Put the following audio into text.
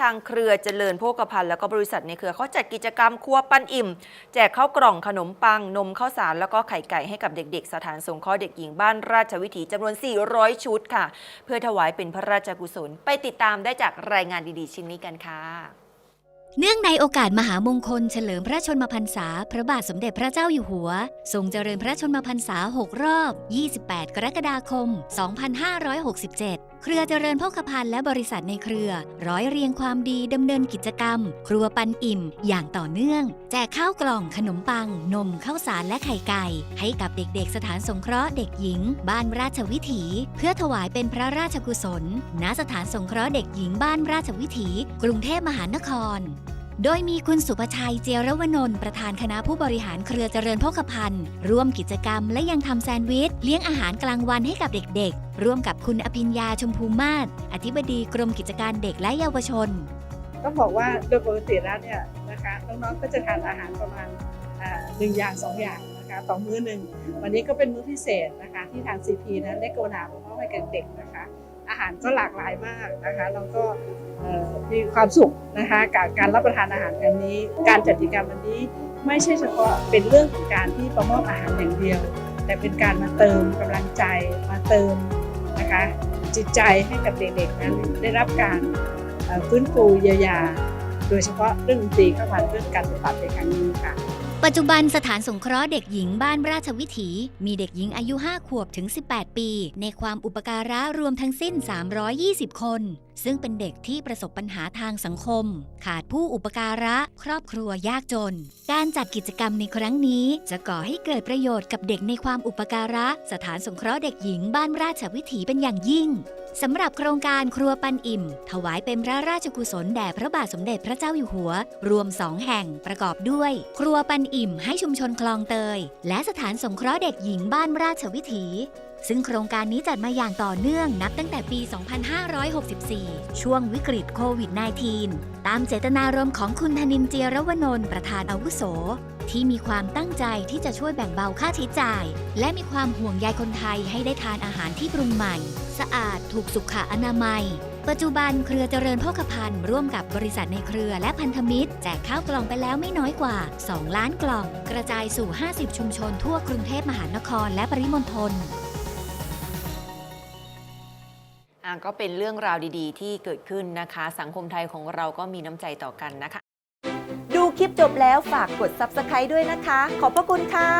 ทางเครือเจริญโภคภัณฑ์แล้วก็บริษัทในเครือเขาจัดกิจกรรมครัวปันอิ่ม แจกข้าวกล่องขนมปัง นมข้าวสาร แล้วก็ไข่ไก่ให้กับเด็ก ๆ สถานสงเคราะห์เด็กหญิงบ้านราชวิถีจำนวน 400 ชุดค่ะ เพื่อถวายเป็นพระราชกุศล ไปติดตามได้จากรายงานดีๆ ชิ้นนี้กันค่ะเนื่องในโอกาสมหามงคลเฉลิมพระชนมพรรษา พระบาทสมเด็จพระเจ้าอยู่หัว ทรงเจริญพระชนมพรรษา 6 รอบ 28 กรกฎาคม 2567 เครือเจริญโภคภัณฑ์และบริษัทในเครือ ร้อยเรียงความดีดำเนินกิจกรรม ครัวปันอิ่ม อย่างต่อเนื่อง แจกข้าวกล่องขนมปัง นมข้าวสารและไข่ไก่ ให้กับเด็กๆสถานสงเคราะห์เด็กหญิง บ้านราชวิถี เพื่อถวายเป็นพระราชกุศล ณสถานสงเคราะห์เด็กหญิงบ้านราชวิถี กรุงเทพมหานคร โดยมีคุณสุภชัยเจรวนนท์ประธานคณะผู้บริหารเครือเจริญโภคภัณฑ์ร่วมกิจกรรมและยังทำแซนด์วิช เลี้ยงอาหารกลางวันให้กับเด็กๆ ร่วมกับคุณอภิญญาชมพูมาศอธิบดีกรมกิจการเด็กและเยาวชน ต้องบอกว่าโดยปกติแล้วเนี่ยนะคะน้องๆก็จะทานอาหารประมาณหนึ่งอย่างสองอย่างนะคะต่อมื้อหนึ่งวันนี้ก็เป็นมื้อพิเศษนะคะที่ทาง CP นั้นได้กรุณามอบให้กับเด็กนะคะ อาหารก็หลากหลายมากนะคะแล้วก็มีความสุขนะคะกับการรับประทานอาหารกันนี้ การจัดกิจกรรมวันนี้ไม่ใช่เฉพาะเป็นเรื่องของการที่ประมอบอาหารอย่างเดียว แต่เป็นการมาเติมกำลังใจมาเติมนะคะจิตใจให้กับเด็กๆนั้นได้รับการฟื้นฟูเยียวยา โดยเฉพาะเรื่องดนตรีเข้ามาเรื่องการปฏิบัติในครั้งนี้ค่ะ ปัจจุบันสถานสงเคราะห์เด็กหญิงบ้านราชวิถี มีเด็กหญิงอายุ 5 ขวบถึง 18 ปี ในความอุปการะรวมทั้งสิ้น 320 คน ซึ่งเป็นเด็กที่ประสบปัญหาทางสังคม ขาดผู้อุปการะ ครอบครัวยากจน การจัดกิจกรรมในครั้งนี้ จะก่อให้เกิดประโยชน์กับเด็กในความอุปการะ สถานสงเคราะห์เด็กหญิงบ้านราชวิถีเป็นอย่างยิ่งสำหรับโครงการครัวปันอิ่ม ถวายเป็นพระราชกุศลแด่พระบาทสมเด็จพระเจ้าอยู่หัว รวมสองแห่งประกอบด้วย ครัวปันอิ่มให้ชุมชนคลองเตย และสถานสงเคราะห์เด็กหญิงบ้านราชวิถี ซึ่งโครงการนี้จัดมาอย่างต่อเนื่องนับตั้งแต่ปี 2564 ช่วงวิกฤตโควิด -19 ตามเจตนารมณ์ของคุณธนินเจียรวนนท์ประธานอาวุโส ที่มีความตั้งใจที่จะช่วยแบ่งเบาค่าใช้จ่าย และมีความห่วงใยคนไทยให้ได้ทานอาหารที่ปรุงใหม่ สะอาดถูกสุขอนามัย ปัจจุบันเครือเจริญโภคภัณฑ์ร่วมกับบริษัทในเครือและพันธมิตร แจกข้าวกล่องไปแล้วไม่น้อยกว่า 2 ล้านกล่อง กระจายสู่ 50 ชุมชนทั่วกรุงเทพมหานครและปริมณฑล ก็เป็นเรื่องราวดีๆ ที่เกิดขึ้นนะคะ สังคมไทยของเราก็มีน้ำใจต่อกันนะคะ ดูคลิปจบแล้วฝากกด Subscribe ด้วยนะคะ ขอบพระคุณค่ะ